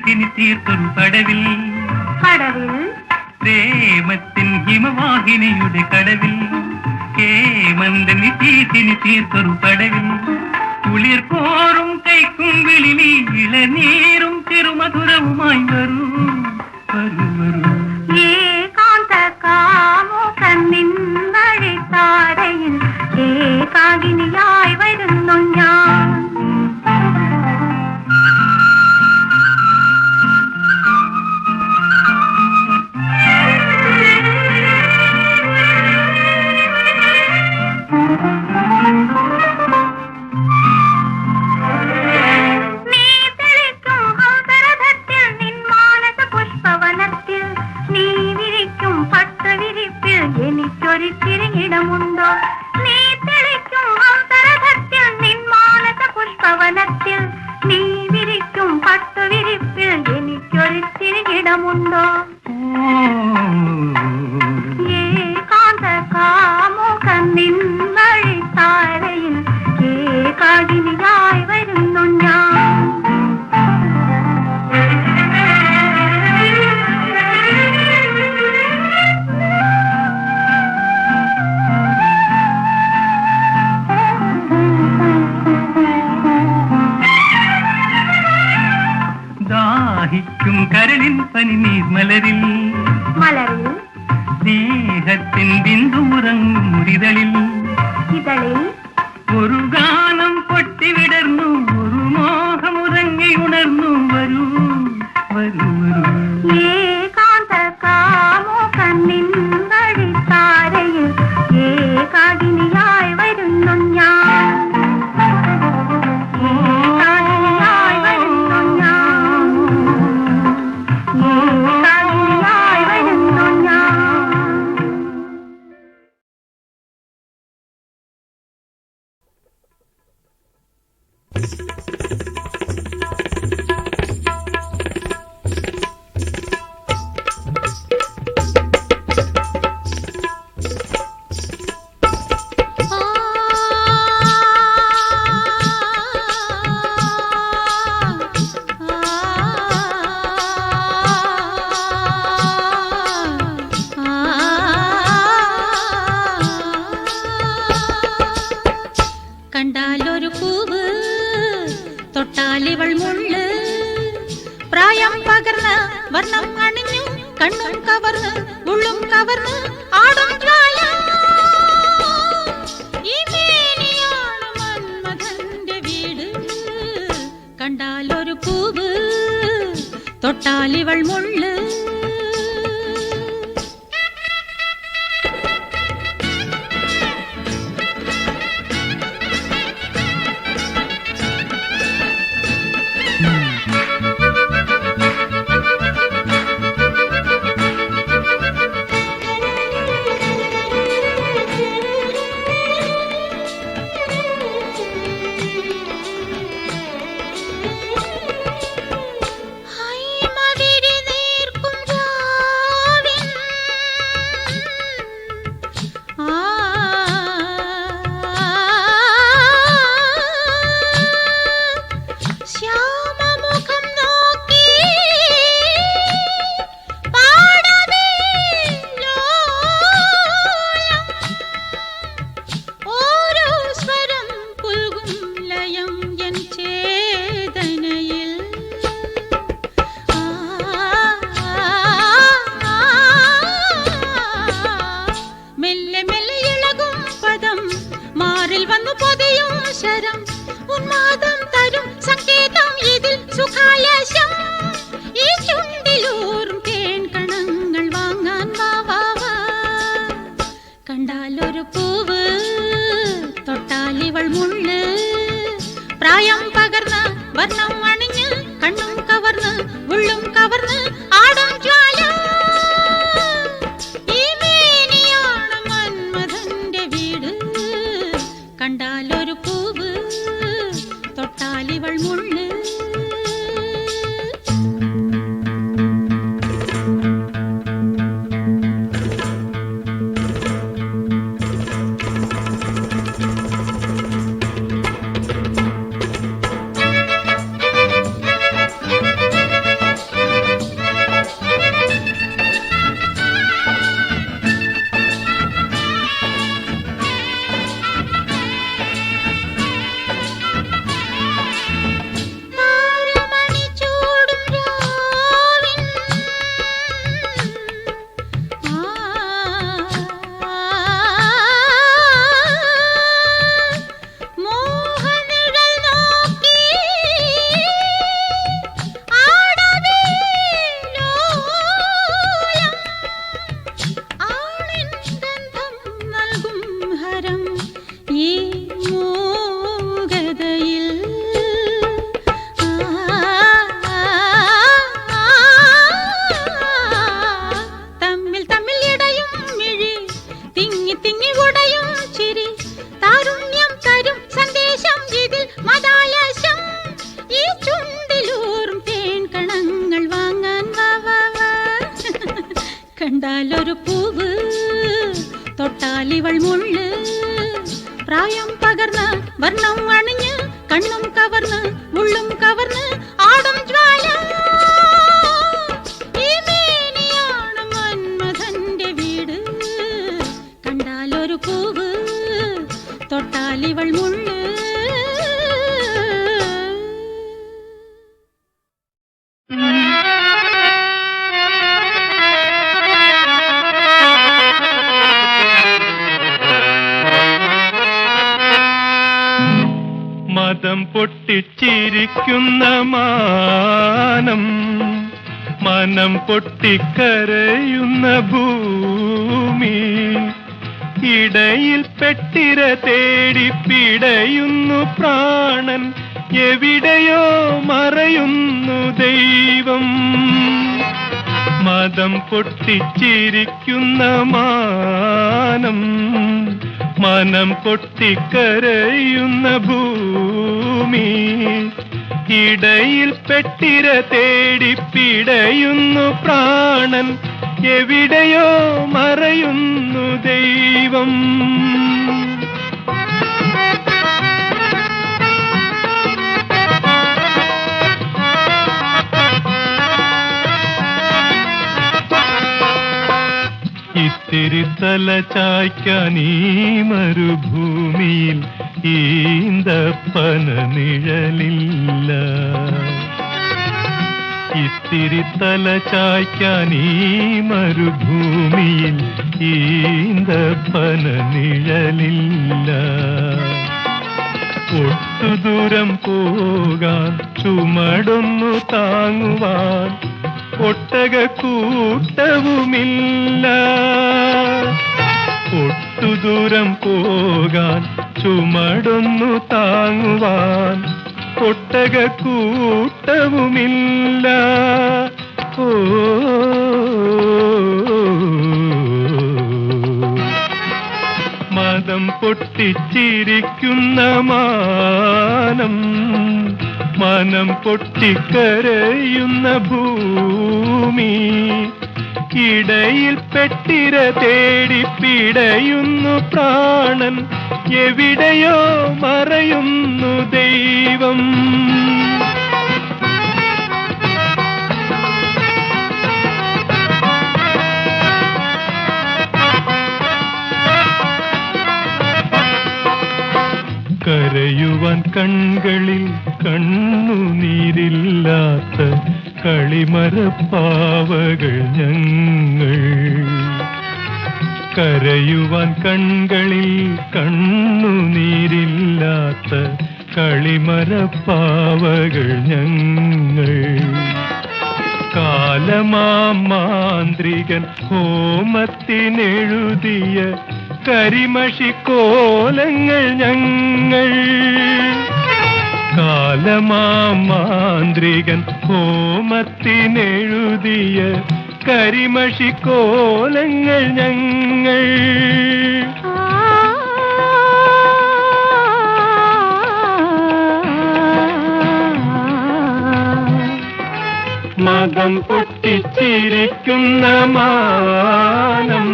ഹേമന്തനി ചീറ്റിനി തീർത്തൊരു പടവിൽ കടവിൽ പ്രേമത്തിൻ ഹിമവാഹിനിയുടെ കടവിൽ ഹേമന്തനി ചീറ്റിനി തീർത്തൊരു പടവിൽ കുളിർ കോറും കൈക്കും വിളിലി ഇളനീരും തിരുമധുരവുമായി വരൂ വരൂ വരൂ ഏകാന്ത കാമുകനിൻ വഴിത്താരയിൽ ഏകാകിനിയായി വരുന്നു ഞാൻ തൊട്ടാലിവൾ മുള്ള് പ്രായം പകർന്ന് വർണം അണിഞ്ഞു കണ്ണും കവർന്ന് ഉള്ളും കവർന്ന് ആടും വീട്. ഒരു പൂവ് തൊട്ടാലിവൾ മുള്ള്. കണ്ടാലൊരു പൂവ് തൊട്ടാലിവൾ മുള്ള്. മതം പൊട്ടിച്ചിരിക്കുന്ന മാനം മനം പൊട്ടിക്കരയുന്ന ഭൂമി ഇടയിൽ പെട്ടിര തേടി പിടയുന്നു പ്രാണൻ. എവിടെയോ മറയുന്നു ദൈവം. മതം പൊട്ടിച്ചിരിക്കുന്ന മാനം. മനം പൊട്ടിക്കരയുന്ന ഭൂമി. ഇടയിൽ പെട്ടിര തേടി പിടയുന്നു പ്രാണൻ. എവിടെയോ മറയുന്നു ദൈവം. ഇത്തിരി ചായ്ക്കാൻ ഈ മരുഭൂമിയിൽ ഈന്തപ്പന നിഴലില്ല. ഇത്തിരി തല ചായ്ക്കാൻ ഈ മരുഭൂമിയിൽ ഈന്തപ്പന നിഴലില്ല. ഒട്ടുദൂരം പോകാൻ ചുമടൊന്നു താങ്ങുവാൻ ഒട്ടക കൂട്ടവുമില്ല. ഒട്ടുദൂരം പോകാൻ ചുമടൊന്നു താങ്ങുവാൻ ഒട്ടക കൂട്ടവുമില്ല. ഓ. മതം പൊട്ടിച്ചിരിക്കുന്ന മാനം മനം പൊട്ടിക്കരയുന്ന ഭൂമി ഇടയിൽ പെട്ടിര തേടി പിടയുന്നു പ്രാണൻ. എവിടെയോ മറയുന്നു ദൈവം. കരയുവാൻ കൺകളിൽ കണ്ണുനീരില്ലാത്ത കളിമരപ്പാവകൾ ഞങ്ങൾ കരയുവാൻ കൺകളിൽ കണ്ണുനീരില്ലാത്ത കളിമരപ്പാവകൾ ഞങ്ങൾ. കാലമാന്ത്രികൻ ഹോമത്തിനെഴുതിയ കരിമഷിക്കോലങ്ങൾ ഞങ്ങൾ. കാലമാന്ത്രികൻ ഹോമത്തിനെഴുതിയ കരിമഷിക്കോലങ്ങൾ ഞങ്ങൾ. മതം പൊട്ടിച്ചിരിക്കുന്ന മാനം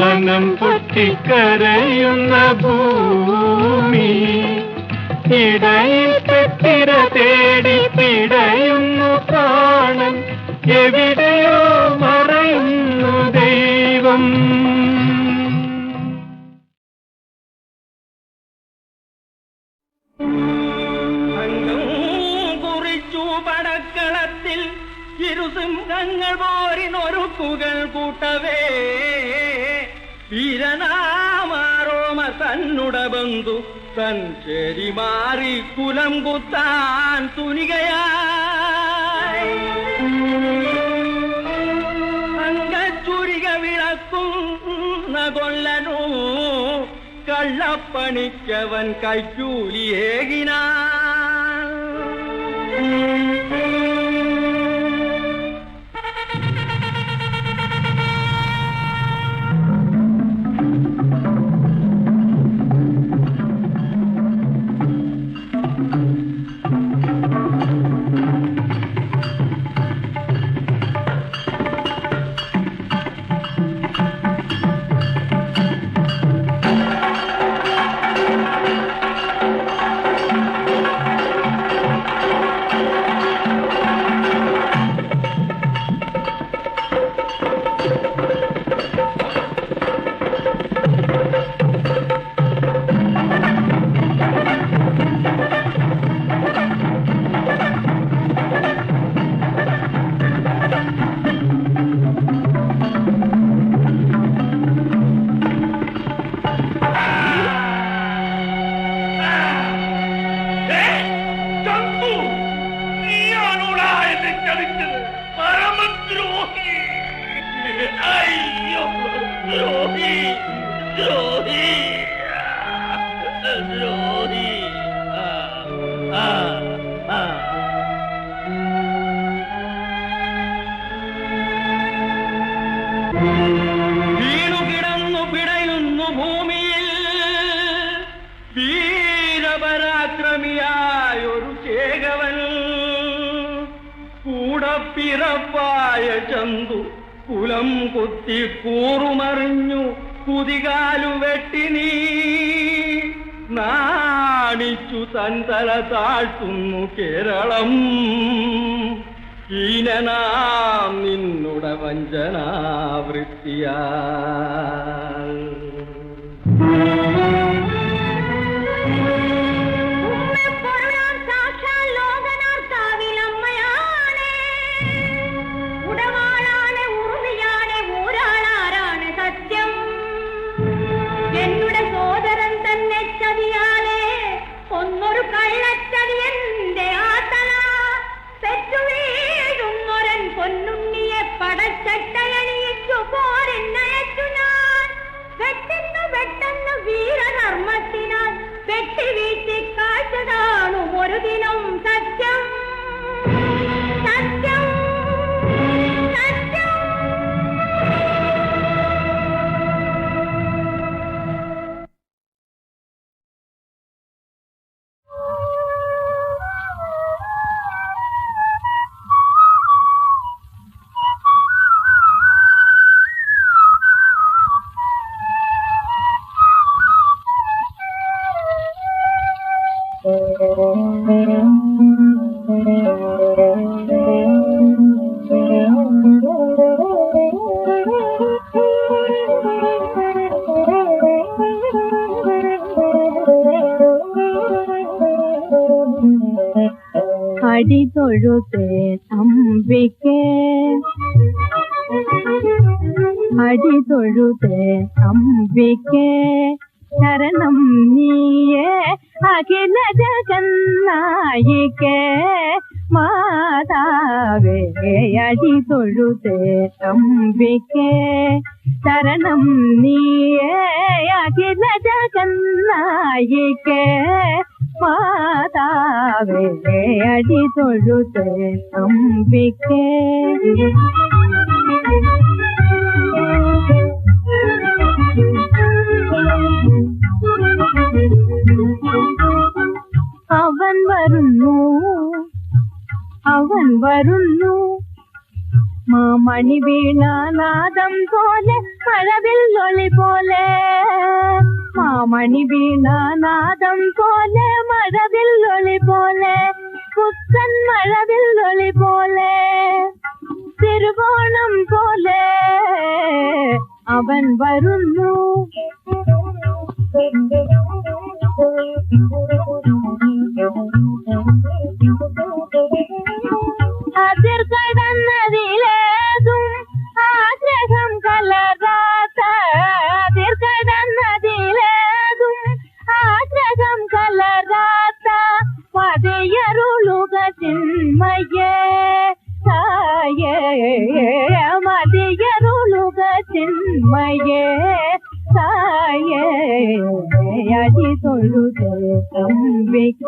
മനം പൊട്ടിക്കരയുന്ന ഭൂമി. ഇടയിൽ പെട്ടിര തേടി പിടയുന്നു പ്രാണൻ. എവിടെയോ മറയുന്നു ദൈവം. പടക്കളത്തിൽ ഇരുസിംഹങ്ങൾ പോരിനൊരുക്കുകൾ കൂട്ടവേ. വീരനാമാറോമ തന്നുട ബന്ധു தன் செறி மாறி குலம்புத்தான் துணிகையா அங்க சுரிக விளக்கும் நகொல்லனும் கள்ளப்பணிக்கவன் கைச்சூலி ஏகினான். കൂടപ്പിറപ്പായ ചന്തു കുലം കുത്തി കൂറുമറിഞ്ഞു കുതികാലു വെട്ടി നീ. നാണിച്ചു തൻ തല താഴ്ത്തുന്നു കേരളം. ഹീനനാം നിന്നുട വഞ്ചനാവൃത്തിയാ Argentina. അടിതൊഴുതേ അമ്പിക്കേ അടിതൊഴുതേ അമ്പിക്കേ അടി തൊഴുതേ അമ്പിക്കേ അവൻ വരുന്നു അവൻ വരുന്നു. മാമണി വീണാനാദം പോലെ മഴവിൽ പോലെ. മാമണി വീണാനാദം പോലെ മഴവിൽ ഒളി പോലെ പുത്തൻ മഴവിൽ ഒളി പോലെ തിരുവോണം പോലെ അവൻ വരുന്നു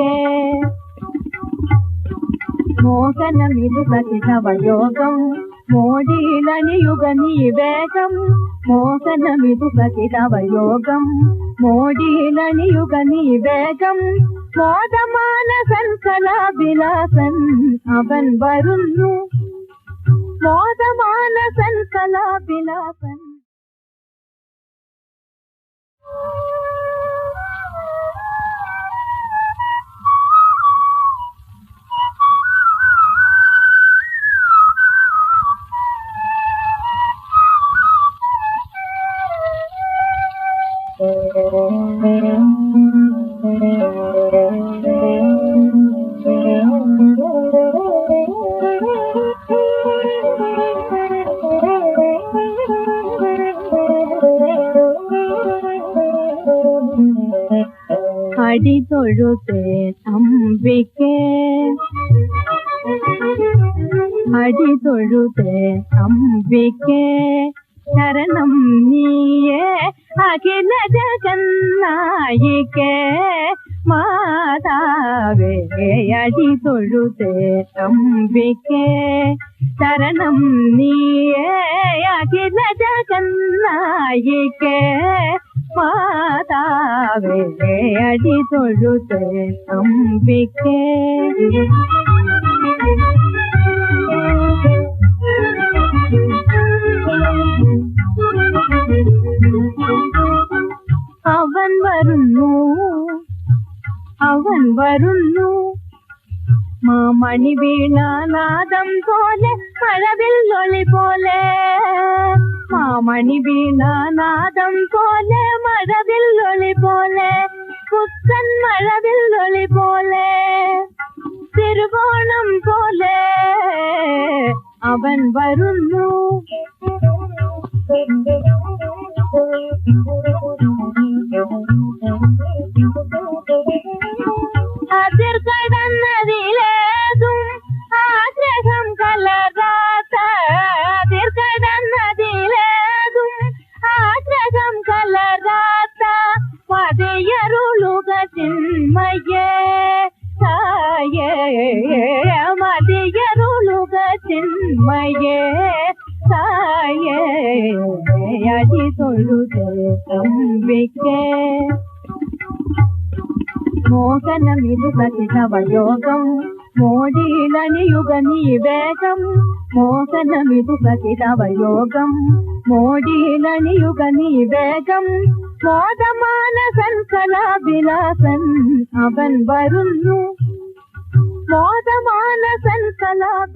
యోగే మోహనమిదు గతి నవయోగం మోడీలని యుగ నివేదం మోహనమిదు గతి నవయోగం మోడీలని యుగ నివేదం మోదమానసన్ కళాభిలాసన్ అవన్ వరుణ్ణు. మోదమానసన్ కళాభిలాసన్ Oh അമ്പിക്കേ മാതാവേ അടി തൊഴുതേ അമ്പിക്കേ ശരണം നീയേ അഖില ജഗന്നായികേ മാതാവേ അടി തൊഴുതേ അമ്പിക്കേ അവൻ വരുന്നു. അവൻ വരുന്നു. മാമണി വീണാനാദം പോലെ മഴവിൽ ഒളി പോലെ. മാമണി വീണാനാദം പോലെ മഴവിൽ ഒളി പോലെ. പുത്തൻ മഴവിൽ ഒളി പോലെ. തിരുവോണം പോലെ അവൻ വരുന്നു. അതിർ കടന്നതിലേതും ആഗ്രഹം കലരാത്ത അതിർ കടന്നതിലേതും ആഗ്രഹം കലരാത്ത മതിയരുളുക ചിന്മയേ തായേ മതിയരുളുക ചിന്മയേ തായേ അതി തൊഴുതേ തമ്പിക്കേ. మోసన మిలుపతి నవయోగం మోడీలని యుగని వేగం. మోసన మిలుపతి నవయోగం మోడీలని యుగని వేగం. మోదమాన సంకలా విలాసన్ అవన్ వరుణ్ణు. మోదమాన సంకలా